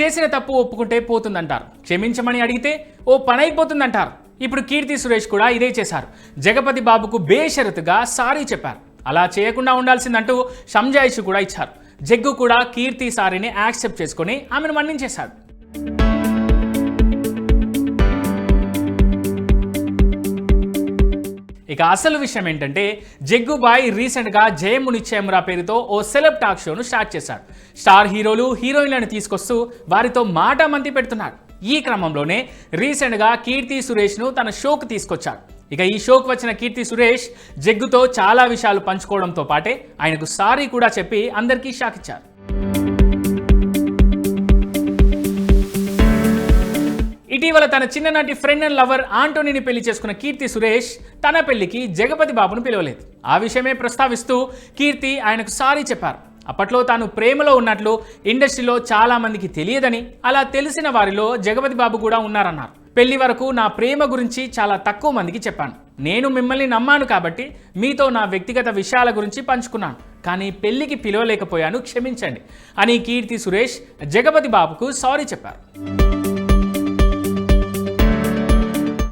చేసిన తప్పు ఒప్పుకుంటే పోతుందంటారు. క్షమించమని అడిగితే ఓ పని అయిపోతుందంటారు ఇప్పుడు కీర్తి సురేష్ కూడా ఇదే చేశారు. జగపతి బాబుకు బేషరతుగా సారీ చెప్పారు. అలా చేయకుండా ఉండాల్సిందంటూ సంజాయిషి కూడా ఇచ్చారు. జగ్గు కూడా కీర్తి సారీని యాక్సెప్ట్ చేసుకొని ఆమెను మన్నించేశాడు. ఇక అసలు విషయం ఏంటంటే జగ్గుబాయ్ రీసెంట్గా జయమునిశ్చయమురా పేరుతో ఓ సెలబ్ టాక్ షోను స్టార్ట్ చేశాడు స్టార్ హీరోలు హీరోయిన్లను తీసుకొస్తూ వారితో మాట మంతి పెడుతున్నాడు ఈ క్రమంలోనే రీసెంట్గా కీర్తి సురేష్ను తన షోకు తీసుకొచ్చాడు ఇక ఈ షోకు వచ్చిన కీర్తి సురేష్ జగ్గుతో చాలా విషయాలు పంచుకోవడంతో పాటే ఆయనకు సారీ కూడా చెప్పి అందరికీ షాక్ ఇచ్చారు ఇటీవల తన చిన్ననాటి ఫ్రెండ్ అండ్ లవర్ ఆంటోనీని పెళ్ళి చేసుకున్న కీర్తి సురేష్ తన పెళ్ళికి జగపతి బాబును పిలవలేదు. ఆ విషయమే ప్రస్తావిస్తూ కీర్తి ఆయనకు సారీ చెప్పారు. అప్పట్లో తాను ప్రేమలో ఉన్నట్లు ఇండస్ట్రీలో చాలా మందికి తెలియదని అలా తెలిసిన వారిలో జగపతి బాబు కూడా ఉన్నారన్నారు. పెళ్ళి వరకు నా ప్రేమ గురించి చాలా తక్కువ మందికి చెప్పాను. నేను మిమ్మల్ని నమ్మాను కాబట్టి మీతో నా వ్యక్తిగత విషయాల గురించి పంచుకున్నాను. కానీ పెళ్ళికి పిలవలేకపోయాను క్షమించండి అని కీర్తి సురేష్ జగపతి బాబుకు సారీ చెప్పారు.